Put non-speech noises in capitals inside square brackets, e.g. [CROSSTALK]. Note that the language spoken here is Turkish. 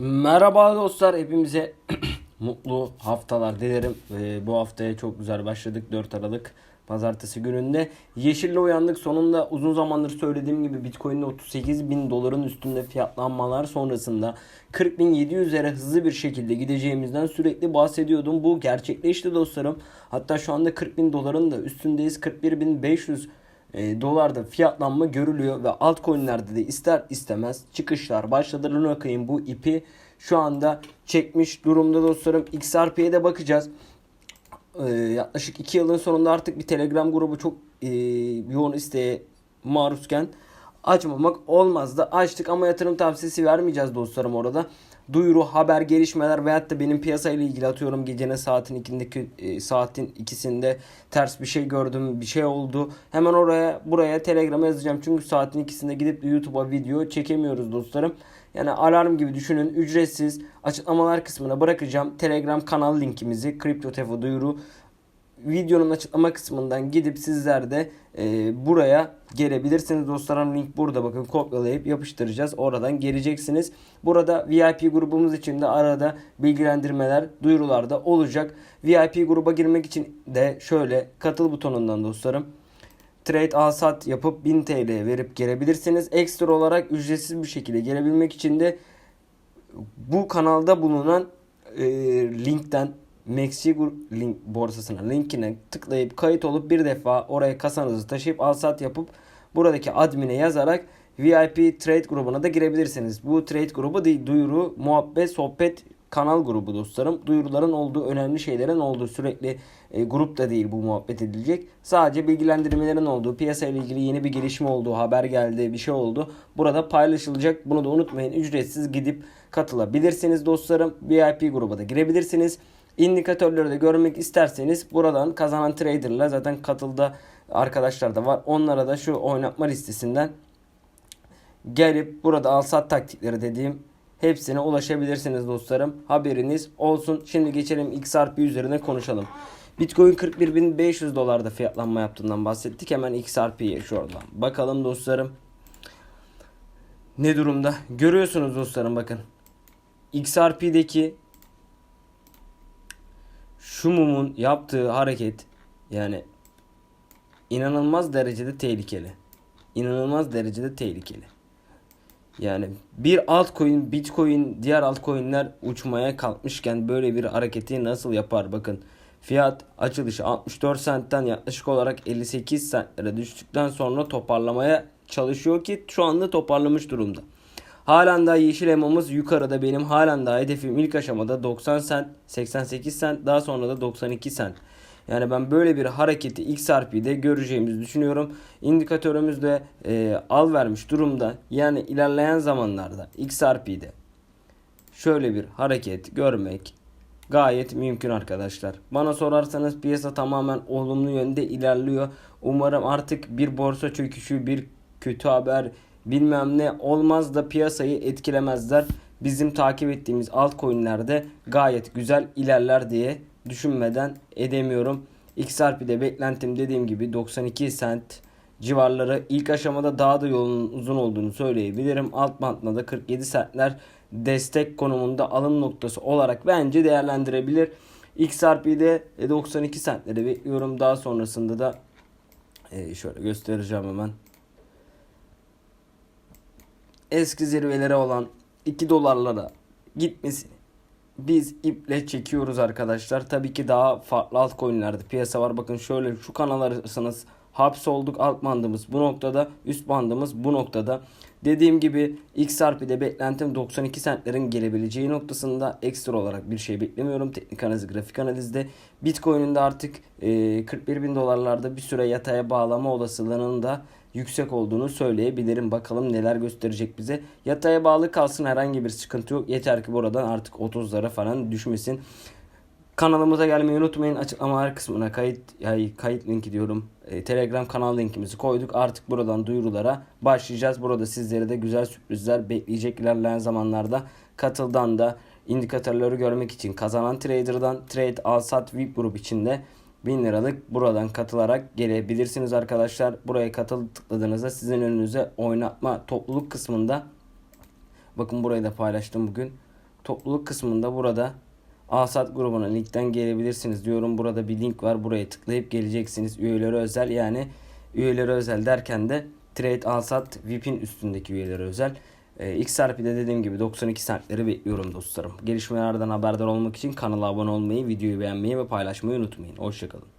Merhaba dostlar hepimize [CLEARS THROAT] mutlu haftalar dilerim. Ee, bu haftaya çok güzel başladık 4 Aralık pazartesi gününde. Yeşille uyandık sonunda uzun zamandır söylediğim gibi Bitcoin'de 38 bin doların üstünde fiyatlanmalar sonrasında 40 bin 700'lere hızlı bir şekilde gideceğimizden sürekli bahsediyordum. Bu gerçekleşti dostlarım. Hatta şu anda 40 bin doların da üstündeyiz. 41 bin 500 e, dolarda fiyatlanma görülüyor ve altcoin'lerde de ister istemez çıkışlar başladı. Luna Coin bu ipi şu anda çekmiş durumda dostlarım. XRP'ye de bakacağız. E, yaklaşık 2 yılın sonunda artık bir Telegram grubu çok e, yoğun isteğe maruzken açmamak olmazdı. Açtık ama yatırım tavsiyesi vermeyeceğiz dostlarım orada. Duyuru, haber, gelişmeler veyahut da benim piyasayla ilgili atıyorum gecenin saatin ikindeki e, saatin ikisinde ters bir şey gördüm, bir şey oldu. Hemen oraya buraya Telegram'a yazacağım. Çünkü saatin ikisinde gidip YouTube'a video çekemiyoruz dostlarım. Yani alarm gibi düşünün. Ücretsiz açıklamalar kısmına bırakacağım. Telegram kanal linkimizi Kripto Tefo duyuru videonun açıklama kısmından gidip sizler de e, buraya gelebilirsiniz. Dostlarım link burada bakın kopyalayıp yapıştıracağız. Oradan geleceksiniz. Burada VIP grubumuz için de arada bilgilendirmeler, duyurular da olacak. VIP gruba girmek için de şöyle katıl butonundan dostlarım trade al yapıp 1000 TL verip gelebilirsiniz. Ekstra olarak ücretsiz bir şekilde gelebilmek için de bu kanalda bulunan e, linkten Maxi link borsasına linkine tıklayıp kayıt olup bir defa oraya kasanızı taşıyıp al sat yapıp buradaki admine yazarak VIP trade grubuna da girebilirsiniz. Bu trade grubu değil duyuru, muhabbet, sohbet kanal grubu dostlarım. Duyuruların olduğu, önemli şeylerin olduğu sürekli e, grup da değil bu muhabbet edilecek. Sadece bilgilendirmelerin olduğu, piyasayla ilgili yeni bir gelişme olduğu, haber geldi, bir şey oldu. Burada paylaşılacak. Bunu da unutmayın. Ücretsiz gidip katılabilirsiniz dostlarım. VIP gruba da girebilirsiniz. İndikatörleri de görmek isterseniz buradan kazanan traderla zaten katılda arkadaşlar da var. Onlara da şu oynatma listesinden gelip burada al sat taktikleri dediğim hepsine ulaşabilirsiniz dostlarım. Haberiniz olsun. Şimdi geçelim XRP üzerine konuşalım. Bitcoin 41.500 dolarda fiyatlanma yaptığından bahsettik. Hemen XRP'ye şuradan bakalım dostlarım. Ne durumda? Görüyorsunuz dostlarım bakın. XRP'deki şu mumun yaptığı hareket yani inanılmaz derecede tehlikeli. İnanılmaz derecede tehlikeli. Yani bir altcoin, bitcoin, diğer altcoin'ler uçmaya kalkmışken böyle bir hareketi nasıl yapar? Bakın fiyat açılışı 64 centten yaklaşık olarak 58 centlere düştükten sonra toparlamaya çalışıyor ki şu anda toparlamış durumda. Halen daha yeşil elmamız yukarıda benim halen daha hedefim ilk aşamada 90 cent, 88 cent daha sonra da 92 cent. Yani ben böyle bir hareketi XRP'de göreceğimizi düşünüyorum. İndikatörümüz de e, al vermiş durumda. Yani ilerleyen zamanlarda XRP'de şöyle bir hareket görmek gayet mümkün arkadaşlar. Bana sorarsanız piyasa tamamen olumlu yönde ilerliyor. Umarım artık bir borsa çöküşü, bir kötü haber, bilmem ne olmaz da piyasayı etkilemezler. Bizim takip ettiğimiz altcoin'lerde gayet güzel ilerler diye düşünmeden edemiyorum. XRP'de beklentim dediğim gibi 92 cent civarları ilk aşamada daha da yolun uzun olduğunu söyleyebilirim. Alt bantla da 47 centler destek konumunda alım noktası olarak bence değerlendirebilir. XRP'de 92 centleri bekliyorum. Daha sonrasında da e, şöyle göstereceğim hemen. Eski zirvelere olan 2 dolarlara gitmesini biz iple çekiyoruz arkadaşlar. Tabii ki daha farklı altcoin'lerde piyasa var. Bakın şöyle şu kanallarsanız hapsolduk alt bandımız bu noktada üst bandımız bu noktada. Dediğim gibi XRP'de beklentim 92 centlerin gelebileceği noktasında ekstra olarak bir şey beklemiyorum. Teknik analiz, grafik analizde. Bitcoin'in de artık e, 41 bin dolarlarda bir süre yataya bağlama olasılığının da yüksek olduğunu söyleyebilirim. Bakalım neler gösterecek bize. Yataya bağlı kalsın herhangi bir sıkıntı yok. Yeter ki buradan artık 30'lara falan düşmesin. Kanalımıza gelmeyi unutmayın. Açıklamalar kısmına kayıt yani kayıt linki diyorum. E, Telegram kanal linkimizi koyduk. Artık buradan duyurulara başlayacağız. Burada sizlere de güzel sürprizler bekleyecek ilerleyen zamanlarda. Katıldan da indikatörleri görmek için kazanan trader'dan trade al sat VIP grup içinde 1000 liralık buradan katılarak gelebilirsiniz arkadaşlar. Buraya katıl tıkladığınızda sizin önünüze oynatma topluluk kısmında bakın burayı da paylaştım bugün. topluluk kısmında burada Asat grubuna linkten gelebilirsiniz diyorum. Burada bir link var. Buraya tıklayıp geleceksiniz. Üyelere özel yani üyelere özel derken de Trade Alsat VIP'in üstündeki üyelere özel. Ee, XRP'de dediğim gibi 92 centleri bekliyorum dostlarım. Gelişmelerden haberdar olmak için kanala abone olmayı, videoyu beğenmeyi ve paylaşmayı unutmayın. Hoşçakalın.